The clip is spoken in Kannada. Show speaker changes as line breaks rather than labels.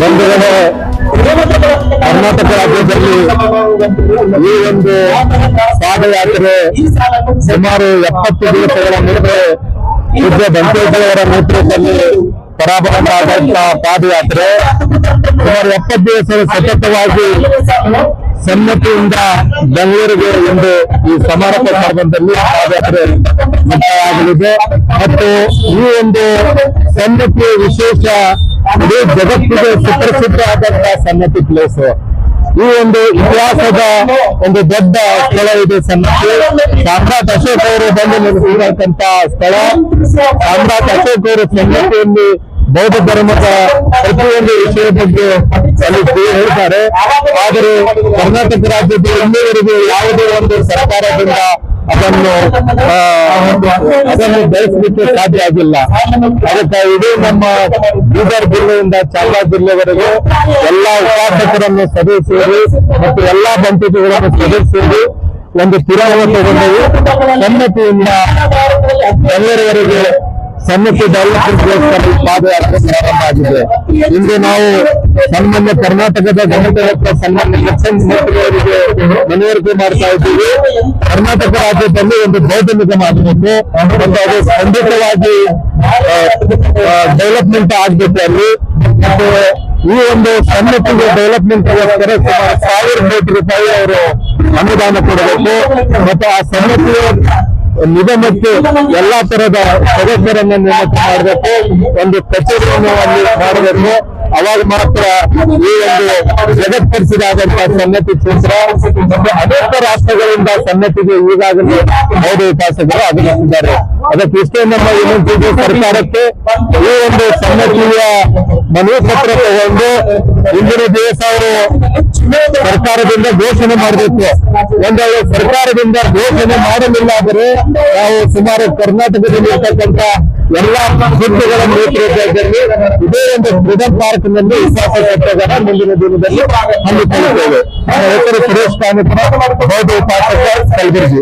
ಬಂಧುಗಳೇ ಕರ್ನಾಟಕ ರಾಜ್ಯದಲ್ಲಿ ಈ ಒಂದು ಪಾದಯಾತ್ರೆ ಸುಮಾರು ಎಪ್ಪತ್ತು ದಿವಸಗಳ ಮುಂದೆ ಪೂಜ್ಯ ಬಂಕೇಶ್ವರವರ ನೇತೃತ್ವದಲ್ಲಿ ಪರಾಭವವಾದಂತಹ ಪಾದಯಾತ್ರೆ ಸುಮಾರು ಎಪ್ಪತ್ತು ದಿವಸ ಸತತವಾಗಿ ಸಮ್ಮತಿಯಿಂದ ಬೆಂಗಳೂರಿಗೆ ಇಂದು ಈ ಸಮಾರಂಭ ಸಂದರ್ಭದಲ್ಲಿ ಪಾದಯಾತ್ರೆ ಮುಕ್ತಾಯವಾಗಲಿದೆ ಮತ್ತು ಈ ಒಂದು ಸನ್ನತಿ ವಿಶೇಷ ಇಡೀ ಜಗತ್ತಿಗೆ ಸುಪ್ರಸಿದ್ಧ ಆದಂತಹ ಸನ್ನತಿ ಪ್ಲೇಸ್ ಈ ಒಂದು ಇತಿಹಾಸದ ಒಂದು ದೊಡ್ಡ ಸ್ಥಳ ಇದೆ ಸನ್ನತಿ ಸಾಮ್ರಾಟ್ ಅಶೋಕ್ ಅವರು ಬಂದು ನೆಲೆಸಿರುವಂತ ಸ್ಥಳ. ಸಾಮ್ರಾಟ್ ಅಶೋಕ್ ಅವರು ಸನ್ನತಿಯಲ್ಲಿ ಬೌದ್ಧ ಧರ್ಮದ ಪ್ರತಿಯೊಂದು ವಿಷಯದ ಬಗ್ಗೆ ಅಲ್ಲಿ ಹೇಳ್ತಾರೆ. ಆದರೆ ಕರ್ನಾಟಕ ರಾಜ್ಯದ ಇಲ್ಲಿವರೆಗೂ ಯಾವುದೇ ಒಂದು ಸರ್ಕಾರದಿಂದ ಅದನ್ನು ಅದನ್ನು ಬೆಳೆಸಲಿಕ್ಕೆ ಸಾಧ್ಯ ಆಗಿಲ್ಲ. ಅದಕ್ಕೆ ಇಡೀ ನಮ್ಮ ಬೀದರ್ ಜಿಲ್ಲೆಯಿಂದ ಚಾಮರಾಜ ಜಿಲ್ಲೆವರೆಗೆ ಎಲ್ಲಾ ಉಪಾಸಕರನ್ನು ಸಭೆ ಸೇರಿ ಮತ್ತು ಎಲ್ಲಾ ಬಂಟಿಗಳನ್ನು ಸಭೆ ಸೇರಿ ಒಂದು ಸ್ಥಿರವನ್ನು ತಗೊಂಡು ಸಮ್ಮತಿಯಿಂದ ಎಲ್ಲರವರೆಗೆ ಸನ್ನತಿ ಡೆವಲಪ್ಮೆಂಟ್ ಪಾದಯಾತ್ರೆ ಪ್ರಾರಂಭ ಆಗಿದೆ. ಇಂದು ನಾವು ಸಣ್ಣ ಕರ್ನಾಟಕದ ಗಣತಂತ್ರ ಸನ್ಮಾನ್ಯ ಲಕ್ಷ್ಮಣ್ ಮನವರಿಕೆ ಮಾಡ್ತಾ ಇದ್ದೀವಿ. ಕರ್ನಾಟಕ ರಾಜ್ಯದಲ್ಲಿ ಒಂದು ಬೌದ್ಧ ನಿಗಮ ಆಗಬೇಕು. ಮತ್ತು ಅದು ಖಂಡಿತವಾಗಿ ಡೆವಲಪ್ಮೆಂಟ್ ಆಗ್ಬೇಕು ಅಲ್ಲಿ. ಮತ್ತು ಈ ಒಂದು ಸಣ್ಣಕ್ಕೆ ಡೆವಲಪ್ಮೆಂಟ್ ಸುಮಾರು ಸಾವಿರ ಕೋಟಿ ರೂಪಾಯಿ ಅವರು ಅನುದಾನ ಕೊಡಬೇಕು. ಮತ್ತು ಆ ಸನ್ನತಿಯ ನಿಗಮಕ್ಕೆ ಎಲ್ಲಾ ತರದ ಸದಸ್ಯರನ್ನ ನೇಮಕ ಮಾಡಬೇಕು. ಒಂದು ಕಚೇರಿಯನ್ನು ಅಲ್ಲಿ ಮಾಡಬೇಕು. ಅವಾಗ ಮಾತ್ರ ಈ ಒಂದು ಜಗತ್ಪರಿಸಿದಾದಂತಹ ಸನ್ನತಿ ಕ್ಷೇತ್ರ ಮತ್ತು ಅನೇಕ ರಾಷ್ಟ್ರಗಳಿಂದ ಸನ್ನತಿಗೆ ಈಗಾಗಲೇ ಮೋದಿ ಉಪಾಸಕರು ಆಗಮಿಸಿದ್ದಾರೆ. ಅದಕ್ಕೆ ಇಷ್ಟೇ ನಮ್ಮ ವಿನಂತಿ ಸರ್ಕಾರಕ್ಕೆ ಈ ಒಂದು ಸನ್ನತಿಯ ಮನವಿ ಪತ್ರ ತಗೊಂಡು ಇಂದಿನ ದಿವಸ ಅವರು ಸರ್ಕಾರದಿಂದ ಘೋಷಣೆ ಮಾಡಬೇಕು. ಒಂದು ವೇಳೆ ಸರ್ಕಾರದಿಂದ ಘೋಷಣೆ ಮಾಡಲಿಲ್ಲ ಆದರೆ ನಾವು ಸುಮಾರು ಕರ್ನಾಟಕದಲ್ಲಿ ಇರ್ತಕ್ಕಂಥ ಎಲ್ಲಾ ಸುದ್ದಿಗಳ ನೇತೃತ್ವದಲ್ಲಿ ಇದೇ ಒಂದು ಫ್ರೀಡಂ ಪಾರ್ಕ್ನಲ್ಲಿ ವಿಶ್ವಾಸ ಸತ್ಯಾಗ್ರಹ ಮುಂದಿನ ದಿನದಲ್ಲಿ ಹಮ್ಮಿಕೊಳ್ಳುತ್ತೇವೆ. ನನ್ನ ಹೆಸರು ಸುರೇಶ್ ಕಾಮಿತ್ರ ಬೌದ್ಧ ಉಪಾಸಕ ಕಲಬುರಗಿ.